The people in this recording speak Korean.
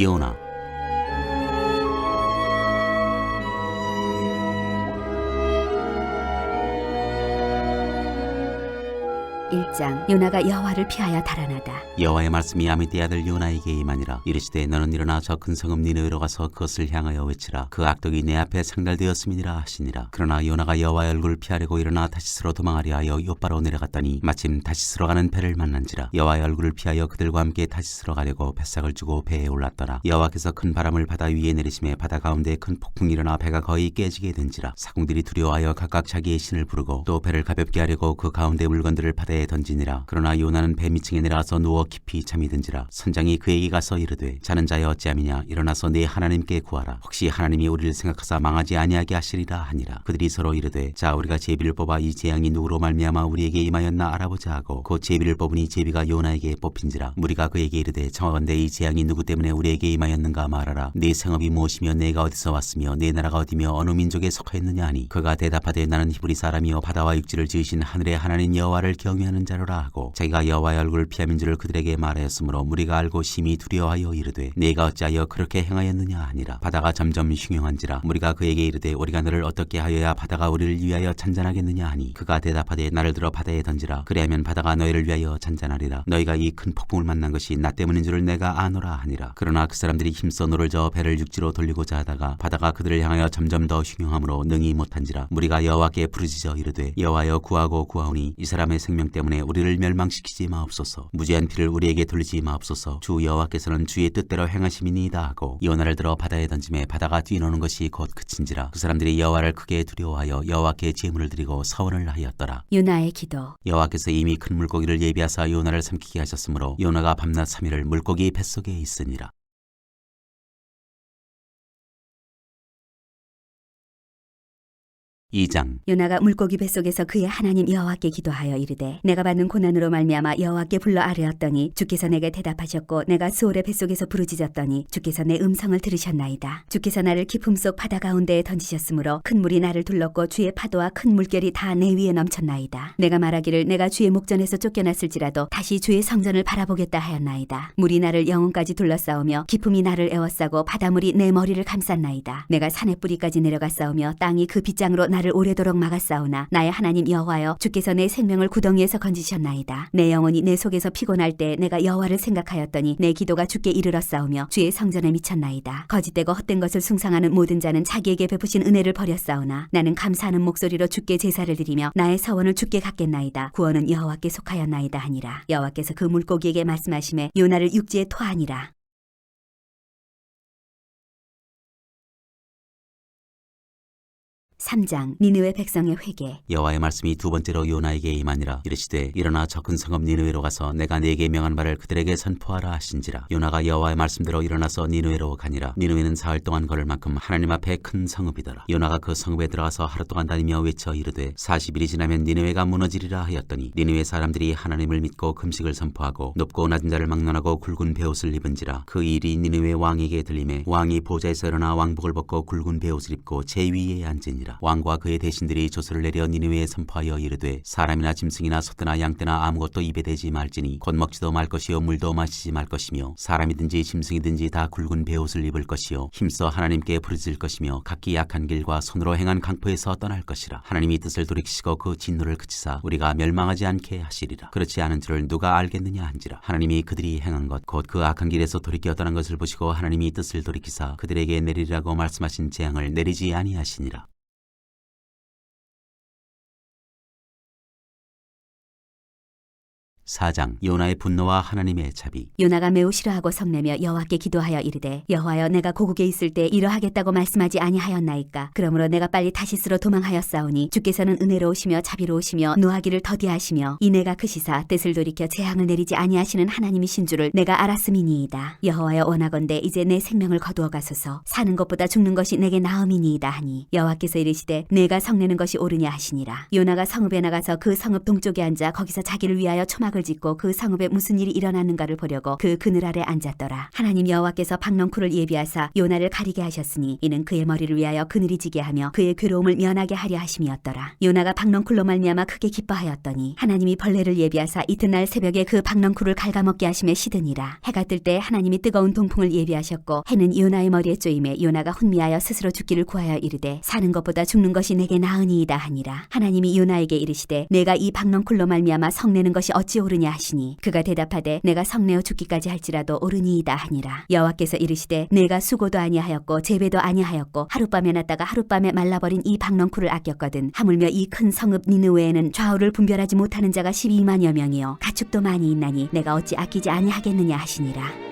요 1장. 요나가 여호와를 피하여 달아나다. 여호와의 말씀이 아미떼 아들 요나에게 임하니라. 이르시되 너는 일어나 저 큰 성읍 니느웨로 가서 그것을 향하여 외치라. 그 악독이 내 앞에 상달되었음이니라 하시니라. 그러나 요나가 여호와의 얼굴을 피하려고 일어나 다시스로 도망하려 하여 요바로 내려갔더니 마침 다시스로 가는 배를 만난지라. 여호와의 얼굴을 피하여 그들과 함께 다시스로 가려고 뱃삭을 주고 배에 올랐더라. 여호와께서 큰 바람을 바다 위에 내리심에 바다 가운데 큰 폭풍이 일어나 배가 거의 깨지게 된지라. 사공들이 두려워하여 각각 자기의 신을 부르고 또 배를 가볍게 하려고 그 가운데 물건들을 바다에 던지니라. 그러나 요나는 배 밑층에 내려가서 누워 깊이 잠이 든지라. 선장이 그에게 가서 이르되 자는 자여 어찌함이냐? 일어나서 내 하나님께 구하라. 혹시 하나님이 우리를 생각하사 망하지 아니하게 하시리라 하니라. 그들이 서로 이르되 자 우리가 제비를 뽑아 이 재앙이 누구로 말미암아 우리에게 임하였나 알아보자 하고 곧 제비를 뽑으니 제비가 요나에게 뽑힌지라. 무리가 그에게 이르되 청하건대 이 재앙이 누구 때문에 우리에게 임하였는가 말하라. 네 성읍이 무엇이며 내가 어디서 왔으며 내 나라가 어디며 어느 민족에 속하였느냐 하니. 그가 대답하되 나는 히브리 사람이요 바다와 육지를 지으신 하늘의 하나님 여호와를 경외 하는 자로라 하고 자기가 여호와의 얼굴을 피함인 줄을 그들에게 말하였으므로 무리가 알고 심히 두려워하여 이르되 내가 어찌하여 그렇게 행하였느냐 하니라. 바다가 점점 흉흉한지라 무리가 그에게 이르되 우리가 너를 어떻게 하여야 바다가 우리를 위하여 잔잔하겠느냐 하니 그가 대답하되 나를 들어 바다에 던지라. 그리하면 바다가 너희를 위하여 잔잔하리라. 너희가 이 큰 폭풍을 만난 것이 나 때문인 줄을 내가 아노라 하니라. 그러나 그 사람들이 힘써 노를 저어 배를 육지로 돌리고자 하다가 바다가 그들을 향하여 점점 더 흉흉함으로 능히 못한지라. 무리가 여호와께 부르짖어 이르되 여호와여 구하고 구하오니 이 사람의 생명 때문에 우리를 멸망시키지 마옵소서 무지한 피를 우리에게 돌리지 마옵소서 주 여호와께서는 주의 뜻대로 행하심이니이다 하고 요나를 들어 바다에 던짐에 바다가 뛰노는 것이 곧 그친지라 그 사람들이 여호와를 크게 두려워하여 여호와께 제물을 드리고 서원을 하였더라 요나의 기도. 여호와께서 이미 큰 물고기를 예비하사 요나를 삼키게 하셨으므로 요나가 밤낮 삼일을 물고기 뱃속에 있으니라. 2장. 요나가 물고기 뱃속에서 그의 하나님 여호와께 기도하여 이르되 내가 받는 고난으로 말미암아 여호와께 불러 아뢰었더니 주께서 내게 대답하셨고 내가 수월의 뱃속에서 부르짖었더니 주께서 내 음성을 들으셨나이다. 주께서 나를 깊음 속 바다 가운데에 던지셨으므로 큰 물이 나를 둘렀고 주의 파도와 큰 물결이 다 내 위에 넘쳤나이다. 내가 말하기를 내가 주의 목전에서 쫓겨났을지라도 다시 주의 성전을 바라보겠다 하였나이다. 물이 나를 영혼까지 둘러싸우며 깊음이 나를 에워싸고 바닷물이 내 머리를 감쌌나이다. 내가 산의 뿌리까지 내려갔사오며 땅이 그 빗장으로 나를 오래도록 막았사오나 나의 하나님 여호와여 주께서 내 생명을 구덩이에서 건지셨나이다. 내 영혼이 내 속에서 피곤할 때 내가 여호와를 생각하였더니 내 기도가 주께 이르렀사오며 주의 성전에 미쳤나이다. 거짓되고 헛된 것을 숭상하는 모든 자는 자기에게 베푸신 은혜를 버렸사오나 나는 감사하는 목소리로 주께 제사를 드리며 나의 서원을 주께 갖겠나이다. 구원은 여호와께 속하였나이다 하니라. 여호와께서 그 물고기에게 말씀하심에 요나를 육지에 토하니라 3장 니느웨 백성의 회개. 여호와의 말씀이 두 번째로 요나에게 임하니라. 이르시되 일어나 저큰 성읍 니느웨로 가서 내가 네게 명한 바를 그들에게 선포하라 하신지라. 요나가 여호와의 말씀대로 일어나서 니느웨로 가니라. 니느웨는 사흘 동안 걸을 만큼 하나님 앞에 큰 성읍이더라. 요나가 그 성읍에 들어가서 하루 동안 다니며 외쳐 이르되 40일이 지나면 니느웨가 무너지리라 하였더니 니느웨 사람들이 하나님을 믿고 금식을 선포하고 높고 낮은 자를 막론하고 굵은 베옷을 입은지라. 그 일이 니느웨 왕에게 들림에 왕이 보좌에서 일어나 왕복을 벗고 굵은 베옷을 입고 제 위에 앉으니라 왕과 그의 대신들이 조서를 내려 니느웨에 선포하여 이르되 사람이나 짐승이나 소떼나 양떼나 아무것도 입에 대지 말지니 곧 먹지도 말 것이요 물도 마시지 말 것이며 사람이든지 짐승이든지 다 굵은 베옷을 입을 것이요 힘써 하나님께 부르짖을 것이며 각기 약한 길과 손으로 행한 강포에서 떠날 것이라. 하나님이 뜻을 돌이키시고 그 진노를 그치사 우리가 멸망하지 않게 하시리라. 그렇지 않은 줄을 누가 알겠느냐 한지라. 하나님이 그들이 행한 것 곧 그 악한 길에서 돌이켜 떠난 것을 보시고 하나님이 뜻을 돌이키사 그들에게 내리라고 말씀하신 재앙을 내리지 아니하시니라 4장 요나의 분노와 하나님의 자비. 요나가 매우 싫어하고 성내며 여호와께 기도하여 이르되 여호와여 내가 고국에 있을 때 이러하겠다고 말씀하지 아니하였나이까? 그러므로 내가 빨리 다시스로 도망하였사오니 주께서는 은혜로우시며 자비로우시며 노하기를 더디하시며 이 내가 크시사 뜻을 돌이켜 재앙을 내리지 아니하시는 하나님이신 줄을 내가 알았음이니이다. 여호와여 원하건대 이제 내 생명을 거두어 가소서. 사는 것보다 죽는 것이 내게 나음이니이다 하니 여호와께서 이르시되 내가 성내는 것이 옳으냐 하시니라. 요나가 성읍에 나가서 그 성읍 동쪽에 앉아 거기서 자기를 위하여 초막을 성벽을 짓고 그 성읍에 무슨 일이 일어났는가를 보려고 그 그늘 아래 앉았더라. 하나님 여호와께서 박넝쿨을 예비하사 요나를 가리게 하셨으니 이는 그의 머리를 위하여 그늘이 지게 하며 그의 괴로움을 면하게 하려 하심이었더라. 요나가 박넝쿨로 말미암아 크게 기뻐하였더니 하나님이 벌레를 예비하사 이튿날 새벽에 그 박넝쿨을 갉아먹게 하심에 시드니라. 해가 뜰 때 하나님이 뜨거운 동풍을 예비하셨고 해는 요나의 머리에 쪼임에 요나가 혼미하여 스스로 죽기를 구하여 이르되 사는 것보다 죽는 것이 내게 나으니이다 하니라. 하나님이 요나에게 이르시되 내가 이 박넝쿨로 말미암아 성내는 것이 어찌 옳으냐 하시니 그가 대답하되 내가 성내어 죽기까지 할지라도 옳으니이다 하니라. 여호와께서 이르시되 내가 수고도 아니하였고 재배도 아니하였고 하룻밤에 났다가 하룻밤에 말라버린 이 박넝쿨을 아꼈거든 하물며 이 큰 성읍 니느웨에는 좌우를 분별하지 못하는 자가 12만여 명이요 가축도 많이 있나니 내가 어찌 아끼지 아니하겠느냐 하시니라.